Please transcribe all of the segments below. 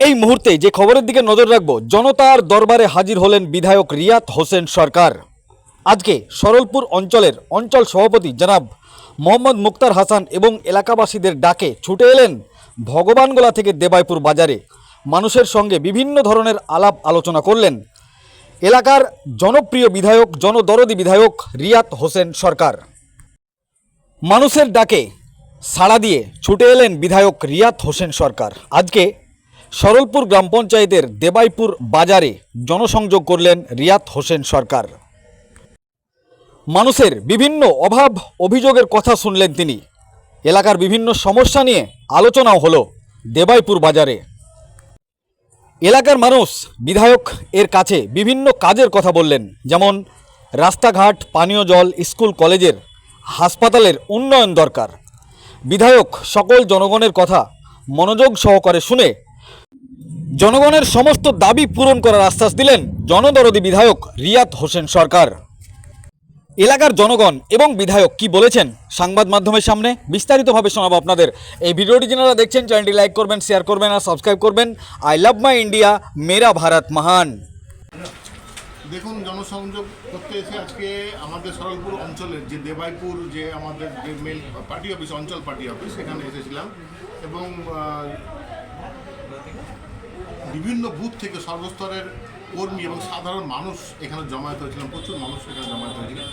এই মুহূর্তে যে খবরের দিকে নজর রাখব জনতার দরবারে হাজির হলেন বিধায়ক রিয়াত হোসেন সরকার। আজকে সরলপুর অঞ্চলের অঞ্চল সভাপতি জনাব মোহাম্মদ মুক্তার হাসান এবং এলাকাবাসীদের ডাকে ছুটে এলেন ভগবানগোলা থেকে দেবাইপুর বাজারে। মানুষের সঙ্গে বিভিন্ন ধরনের আলাপ আলোচনা করলেন এলাকার জনপ্রিয় বিধায়ক, জনদরদি বিধায়ক রিয়াত হোসেন সরকার। মানুষের ডাকে সাড়া দিয়ে ছুটে এলেন বিধায়ক রিয়াত হোসেন সরকার। আজকে সরলপুর গ্রাম পঞ্চায়েতের দেবাইপুর বাজারে জনসংযোগ করলেন রিয়াত হোসেন সরকার। মানুষের বিভিন্ন অভাব অভিযোগের কথা শুনলেন তিনি। এলাকার বিভিন্ন সমস্যা নিয়ে আলোচনাও হলো দেবাইপুর বাজারে। এলাকার মানুষ, বিধায়ক এর কাছে বিভিন্ন কাজের কথা বললেন, যেমন রাস্তাঘাট, পানীয় জল, স্কুল, কলেজের, হাসপাতালের উন্নয়ন দরকার। বিধায়ক সকল জনগণের কথা মনোযোগ সহকারে শুনে জনগণের সমস্ত দাবি পূরণ করার আশ্বাস দিলেন জনদরদি বিধায়ক রিয়াত হোসেন সরকার। এলাকার জনগণ এবং বিধায়ক কি বলেছেন সংবাদ মাধ্যমের সামনে বিস্তারিতভাবে শোনাবো আপনাদের। এই ভিডিওটি যারা দেখছেন, চ্যানেলটি লাইক করবেন, শেয়ার করবেন আর সাবস্ক্রাইব করবেন। আই লাভ মাই ইন্ডিয়া মেরা ভারত মহান। দেখুন, জনসংযোগ করতে এসে আজকে আমাদের সরলপুর অঞ্চলের যে দেবাইপুর যে আমাদের যে মেল পার্টি অফিস অঞ্চল পার্টি অফিস সেখানে এসেছিলাম। এবং বিভিন্ন বুথ থেকে সর্বস্তরের কর্মী এবং সাধারণ মানুষ এখানে জমায়েত হয়েছিলেন, প্রচুর মানুষ এখানে জমায়েত হয়েছিলেন।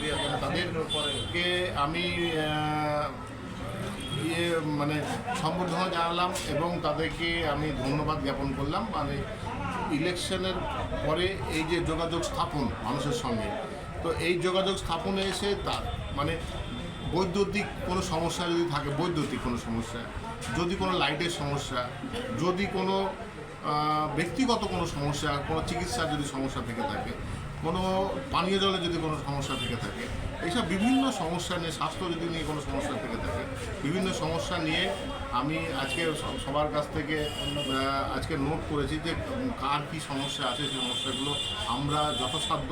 তাদেরকে আমি ইয়ে মানে সম্বর্ধনা জানালাম এবং তাদেরকে আমি ধন্যবাদ জ্ঞাপন করলাম। মানে ইলেকশনের পরে এই যে যোগাযোগ স্থাপন মানুষের সঙ্গে, তো এই যোগাযোগ স্থাপনে এসে তার মানে বৈদ্যুতিক কোনো সমস্যা যদি থাকে, বৈদ্যুতিক কোনো সমস্যা যদি কোনো লাইটের সমস্যা, যদি কোনো ব্যক্তিগত কোনো সমস্যা, কোনো চিকিৎসার যদি সমস্যা থেকে থাকে, কোনো পানীয় জলে যদি কোনো সমস্যা থেকে থাকে, এইসব বিভিন্ন সমস্যা নিয়ে, স্বাস্থ্য যদি নিয়ে কোনো সমস্যা থেকে থাকে, বিভিন্ন সমস্যা নিয়ে আমি আজকে সবার কাছ থেকে আজকে নোট করেছি যে কার কী সমস্যা আছে সেই সমস্যাগুলো আমরা যথাসাধ্য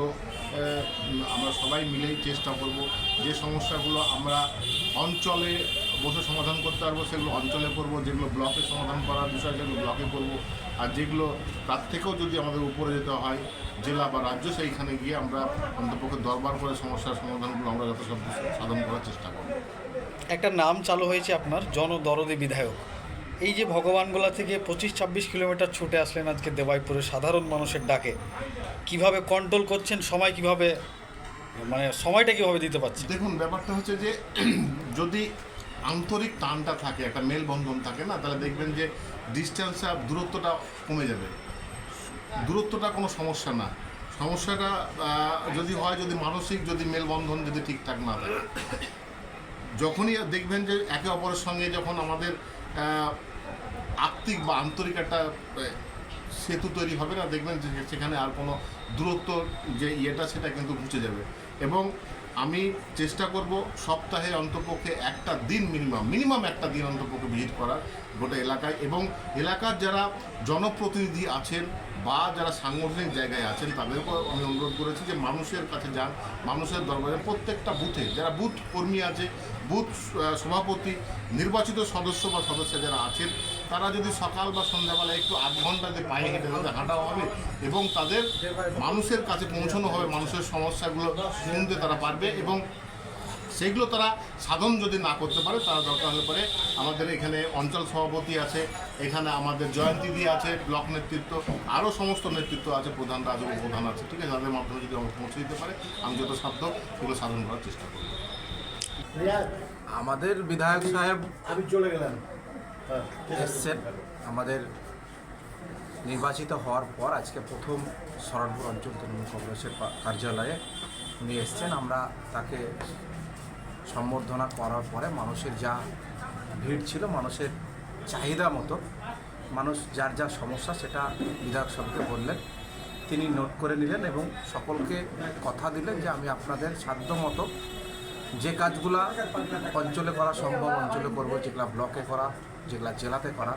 আমরা সবাই মিলেই চেষ্টা করব যে সমস্যাগুলো আমরা অঞ্চলে বসে সমাধান করতে পারব সেগুলো অঞ্চলে করব যেগুলো ব্লকে সমাধান করার বিষয় সেগুলো ব্লকে করব। আর যেগুলো তার থেকেও যদি আমাদের উপরে যেতে হয় জেলা বা রাজ্য সেইখানে গিয়ে আমরা অন্তপক্ষে দরবার করে সমস্যার সমাধানগুলো আমরা যথাসাধ্য সাধন করার চেষ্টা করব। একটা নাম চালু হয়েছে আপনার জনদরদি বিধায়ক। এই যে ভগবানগোলা থেকে পঁচিশ ছাব্বিশ কিলোমিটার ছুটে আসলেন আজকে দেবাইপুরে সাধারণ মানুষের ডাকে। কীভাবে কন্ট্রোল করছেন সময় কীভাবে মানে সময়টা কীভাবে দিতে পারছেন? দেখুন ব্যাপারটা হচ্ছে যে যদি আন্তরিক টানটা থাকে, একটা মেলবন্ধন থাকে না? তাহলে দেখবেন যে ডিস্টেন্সটা দূরত্বটা কমে যাবে। দূরত্বটা কোনো সমস্যা না। সমস্যাটা যদি হয়, যদি মানসিক, যদি মেলবন্ধন যদি ঠিকঠাক না থাকে। যখনই দেখবেন যে একে অপরের সঙ্গে যখন আমাদের আত্মিক বা আন্তরিক একটা সেতু তৈরি হবে না, দেখবেন যে সেখানে আর কোনো দূরত্ব যে ইয়েটা, সেটা কিন্তু ঘুচে যাবে। এবং আমি চেষ্টা করব সপ্তাহে অন্তপক্ষে একটা দিন মিনিমাম মিনিমাম একটা দিন অন্তপক্ষে ভিজিট করার গোটা এলাকায়। এবং এলাকার যারা জনপ্রতিনিধি আছেন বা যারা সাংগঠনিক জায়গায় আছেন, তাদেরকেও আমি অনুরোধ করেছি যে মানুষের কাছে যান, মানুষের দরবারে, প্রত্যেকটা বুথে, যারা বুথ কর্মী আছে, বুথ সভাপতি, নির্বাচিত সদস্য বা সদস্য যারা আছেন তারা যদি সকাল বা সন্ধ্যাবেলা একটু আধ ঘণ্টা যে পায়ে হেঁটে তাদের হাঁটাও হবে এবং তাদের মানুষের কাছে পৌঁছানো হবে মানুষের সমস্যাগুলো শুনতে তারা পারবে এবং সেগুলো তারা সাধন যদি না করতে পারে তারা দরকার হলে পরে আমাদের এখানে অঞ্চল সভাপতি আছে এখানে আমাদের জয়ন্তীদি আছে ব্লক নেতৃত্ব আরও সমস্ত নেতৃত্ব আছে প্রধানরা আছে প্রধান আছে ঠিক আছে? তাদের মাধ্যমে যদি আমরা পৌঁছে দিতে পারে আমি যত সাধ্য সেগুলো সাধন করার চেষ্টা করব। আমাদের বিধায়ক সাহেব আমি চলে গেলাম। এসছেন আমাদের নির্বাচিত হওয়ার পর আজকে প্রথম শরণপুর অঞ্চল তৃণমূল কংগ্রেসের কার্যালয়ে উনি এসছেন। আমরা তাকে সম্বর্ধনা করার পরে মানুষের যা ভিড় ছিল, মানুষের চাহিদা মতো, মানুষ যার যা সমস্যা সেটা বিধায়ক সাহেবকে বললেন, তিনি নোট করে নিলেন এবং সকলকে কথা দিলেন যে আমি আপনাদের সাধ্য মতো যে কাজগুলা অঞ্চলে করা সম্ভব, অঞ্চলে করব, যেগুলা ব্লকে করা যেগুলা জেলাতে করা,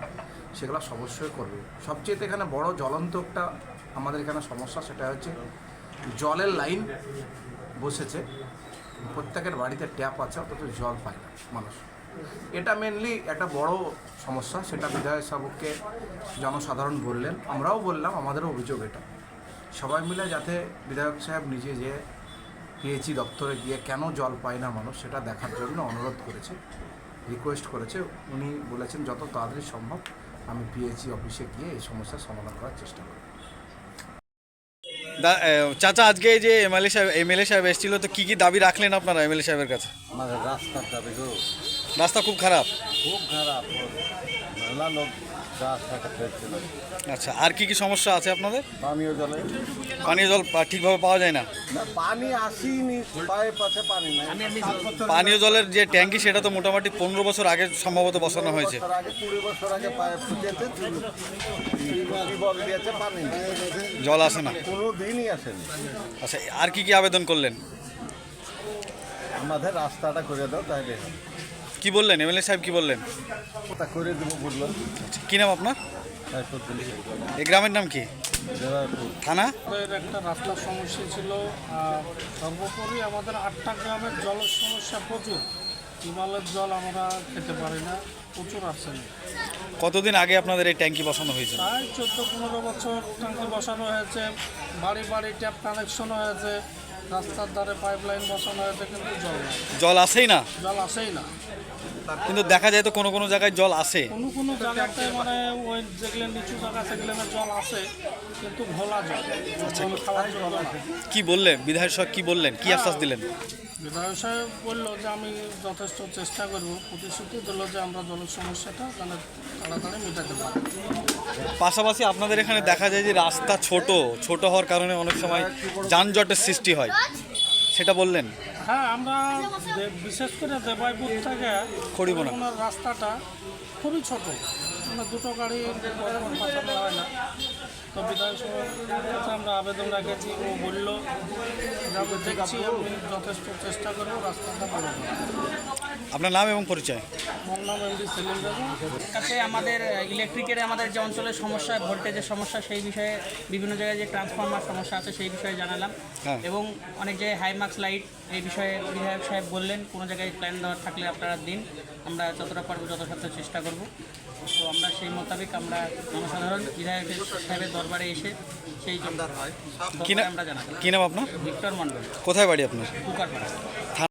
সেগুলো অবশ্যই করবে। সবচেয়ে এখানে বড় জ্বলন্ত একটা আমাদের এখানে সমস্যা সেটা হচ্ছে জলের লাইন বসেছে। প্রত্যেকের বাড়িতে ট্যাপ আছে, অথচ জল পায় না মানুষ। এটা মেনলি একটা বড় সমস্যা, সেটা বিধায়ক সাহেবকে জনসাধারণ বললেন। আমরাও বললাম, আমাদেরও অভিযোগ এটা। সবাই মিলে যাতে বিধায়ক সাহেব নিজে যে পিএইচি দপ্তরে গিয়ে কেন জল পায় না মানুষ, সেটা দেখার জন্য অনুরোধ করেছে। রিকোয়েস্ট করেছে উনি বলেছেন যত তাড়াতাড়ি সম্ভব আমি পিএইচি অফিসে গিয়ে এই সমস্যার সমাধান করার চেষ্টা করব। দা- চাচা আজকে এই যে এমএলএ সাহেব এমএলএ সাহেব এসেছিল তো কি কি দাবি রাখলেন আপনারা এমএলএ সাহেবের কাছে? আমাদের রাস্তার দাবি তো রাস্তা খুব খারাপ। খুব খারাপ। লোক আচ্ছা আর কি কি সমস্যা আছে আপনাদের পানীয় জলে পানীয় জল ঠিকভাবে পাওয়া যায় না না পানি আসেনি পায়ে পাশে পানি নাই পানীয় জলের যে ট্যাঙ্কি সেটা তো মোটামুটি পনেরো বছর আগে সম্ভবত বসানো হয়েছে। জল আসে না কোনো দিনই আসেনি আচ্ছা আর কি কি আবেদন করলেন আমাদের রাস্তাটা করে দাও তাইলে হবে। কি বললেন? এমএলএ সাহেব কি বললেন? তা করে দেবো বলল। কি নাম আপনার? এই গ্রামের নাম কি? থানা? একটা রাস্তার সমস্যা ছিল আর সর্বোপরি আমাদের আটটা গ্রামের জলের সমস্যা প্রচুর। হিমালয়ের জল আমরা খেতে পারি না প্রচুর আর্সেনিক। কতদিন আগে আপনাদের এই ট্যাঙ্কি বসানো হয়েছে প্রায় চোদ্দ পনেরো বছর ট্যাঙ্কি বসানো হয়েছে বাড়ি বাড়ি ট্যাপ কানেকশন হয়েছে রাস্তার ধারে পাইপ লাইন বসানো হয়েছে কিন্তু জল জল আসেই না? জল আসেই না। কিন্তু দেখা যায় তো কোনো কোনো জায়গায় জল আসে কোনো কোনো জায়গাতে মানে ওই যেগুলো নিচু জায়গা সেগুলো জল আসে কিন্তু ঘোলা জল। খাওয়ার জল কি বললেন? বিধায়ক সাহেব কি বললেন? কি আশ্বাস দিলেন? বিধায়ক সাহেব বলল যে আমি যথেষ্ট চেষ্টা করব। প্রতিশ্রুতি দিল যে আমরা জলের সমস্যাটা মানে তাড়াতাড়ি মেটাতে পারি। পাশাপাশি আপনাদের এখানে দেখা যায় যে রাস্তা ছোট ছোট হওয়ার কারণে অনেক সময় যানজটের সৃষ্টি হয়। সেটা বললেন? হ্যাঁ আমরা বিশেষ করে দেবাইপুর থেকে। খড়িমোনার রাস্তাটা খুবই ছোট। মানে দুটো গাড়ি পাঠানো হয় না। তো বিধানসভা আমরা আবেদন রাখেছি ও বলল দেখছি আমি যথেষ্ট চেষ্টা করব রাস্তাটা বড় আপনার নাম এবং পরিচয়? আমার নাম এমডি সেলিম কাছে আমাদের ইলেকট্রিকের আমাদের যে অঞ্চলের সমস্যা ভোল্টেজের সমস্যা সেই বিষয়ে বিভিন্ন জায়গায় যে ট্রান্সফরমার সমস্যা আছে সেই বিষয়ে জানালাম। হ্যাঁ। এবং অনেক জায়গায় হাইমার্কস লাইট এই বিষয়ে বিধায়ক সাহেব বললেন কোনো জায়গায় প্ল্যান দেওয়ার থাকলে আপনারা দিন। আমরা যতটা পারব যথাসাধ্য চেষ্টা করব। তো আমরা সেই মোতাবেক আমরা জনসাধারণ বিধায়ক সাহেবের দরবারে এসে সেই জন্য কি না আমরা জানালাম। কি নাম আপনার? ভিক্টর মন্ডল কোথায় বাড়ি আপনার? কুকারপাড়া।